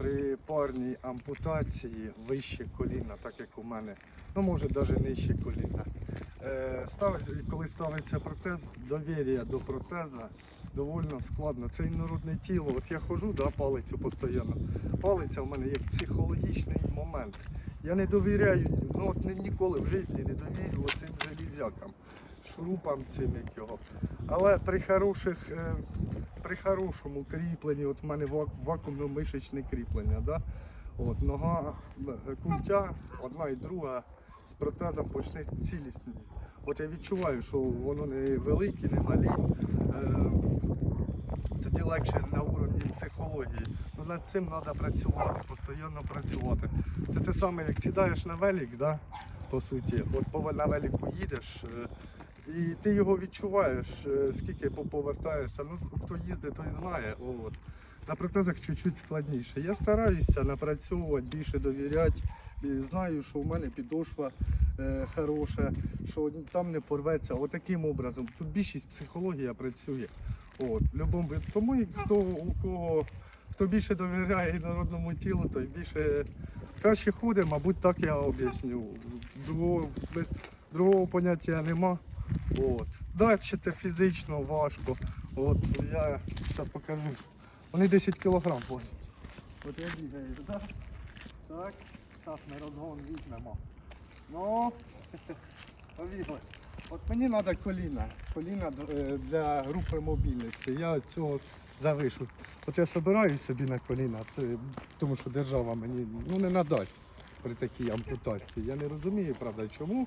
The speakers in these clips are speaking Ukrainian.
при парній ампутації вище коліна, так як у мене, ну може навіть нижче коліна. Е, коли ставиться протез, довір'я до протеза доволі складно. Це інородне тіло. От я ходжу, да, палицю постійно. Палиця в мене як психологічний момент. Я не довіряю, ну от ні- ніколи в житті не довірю цим железякам, шурупам цим як його. Але при хороших, е, при хорошому кріпленні, от в мене вакуумно-мишечне кріплення, да? от, нога, е, культя, одна і друга з протезом почне цілісні. От я відчуваю, що воно не велике, не малі. Е, тоді легше на уровні психології. Ну, над цим треба працювати, постійно працювати. Це те саме, як сідаєш на велик, да? по суті. От по на велику їдеш, і ти його відчуваєш, е, скільки по- повертаєшся. Ну, хто їздить, той знає. От. На протезах чуть-чуть складніше. Я стараюся напрацьовувати, більше довіряти. Знаю, що в мене підошва е, хороша, що там не порветься. Отаким образом. Тут більшість психологія працює. От, любому. Тому хто у кого хто більше довіряє народному тілу, той більше краще ходить, мабуть, так я об'ясню. Другого, другого поняття нема. От. Далі це фізично важко. От я зараз покажу. Вони 10 кілограм важать. От я бігаю, так? Так, так, на розгон візьмемо. Ну, побігли. От мені треба коліна. Коліна е, для групи мобільності. Я цього завишу. От я збираю собі на коліна, тому що держава мені ну, не надасть при такій ампутації. Я не розумію, правда, чому.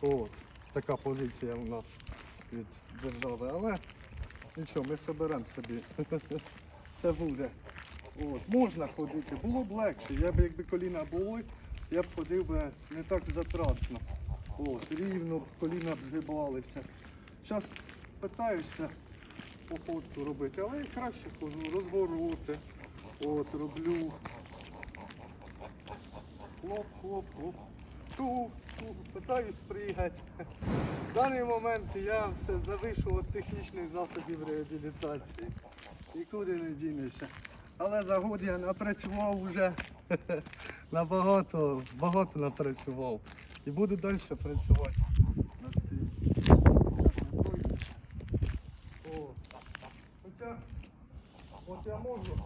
От, така позиція у нас від держави. Але нічого, ми зберемо собі. Це буде. От, можна ходити, було б легше. Я б якби коліна були, я б ходив би не так затратно. От, рівно коліна б згибалися. Зараз питаюся походку робити, але я краще ходжу, розвороти. От, роблю. Хлоп, хлоп, хлоп. Ту, питаюсь пригати. В даний момент я все завишу від технічних засобів реабілітації. Нікуди не дінуся. Але за год я напрацював вже набагато, багато напрацював. І буду далі працювати. О. Хоча, от я можу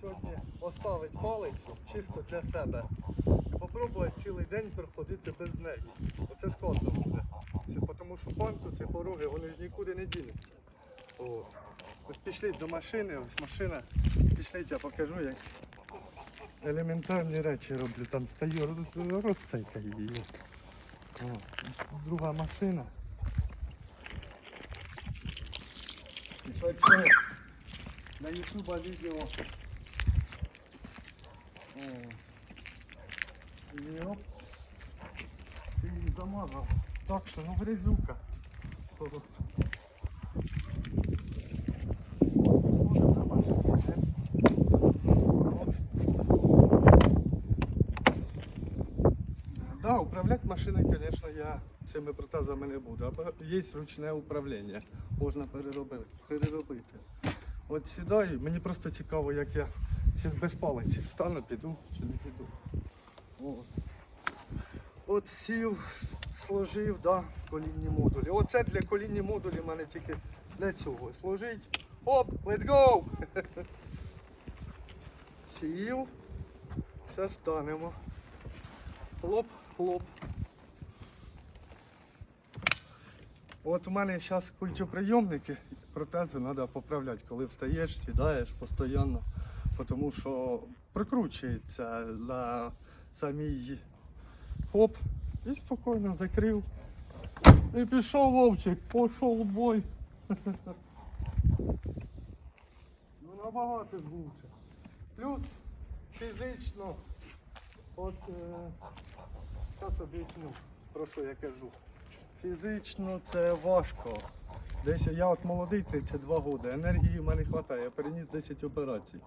сьогодні оставити палицю чисто для себе. І попробувати цілий день проходити без неї. Оце складно буде. Тому що пантуси, пороги, вони ж нікуди не дінуться. От. Ось пішли до машини, ось машина. Пішліть, я покажу, як елементарні речі роблю. Там стою, роз- розцейкаю її. О, друга машина. На ютуба відео. Йоп. Ти її замазав. Так що, ну грязюка. Да, управляти машиною, звісно, я цими протезами не буду. Або є ручне управління, можна переробити. переробити. От сідаю, мені просто цікаво, як я без палиці встану, піду чи не піду. От, сів, сложив, да, колінні модулі. Оце для колінні модулі в мене тільки для цього. Сложить. Оп, let's go! Сів. Зараз станемо. Хлоп, хлоп. От у мене зараз культоприйомники, протези треба поправляти, коли встаєш, сідаєш постійно, тому що прикручується на самій хоп і спокійно закрив. І пішов вовчик, пішов бой. Ну набагато лучше. Плюс фізично, от зараз об'ясню, про що я кажу. Фізично це важко. Десь я от молодий, 32 роки, енергії в мене вистачає, я переніс 10 операцій.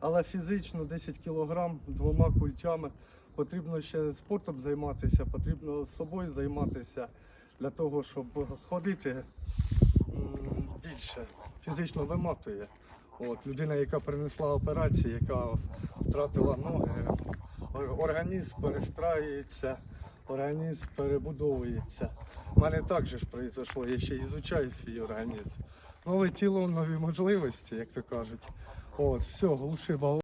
Але фізично 10 кілограм двома культями потрібно ще спортом займатися, потрібно з собою займатися для того, щоб ходити більше. Фізично виматує. От, людина, яка перенесла операцію, яка втратила ноги, організм перестраюється, організм перебудовується. У мене так же ж произошло, я ще ізучаю свій організм. Нове тіло, нові можливості, як то кажуть. От, все, глуши балон.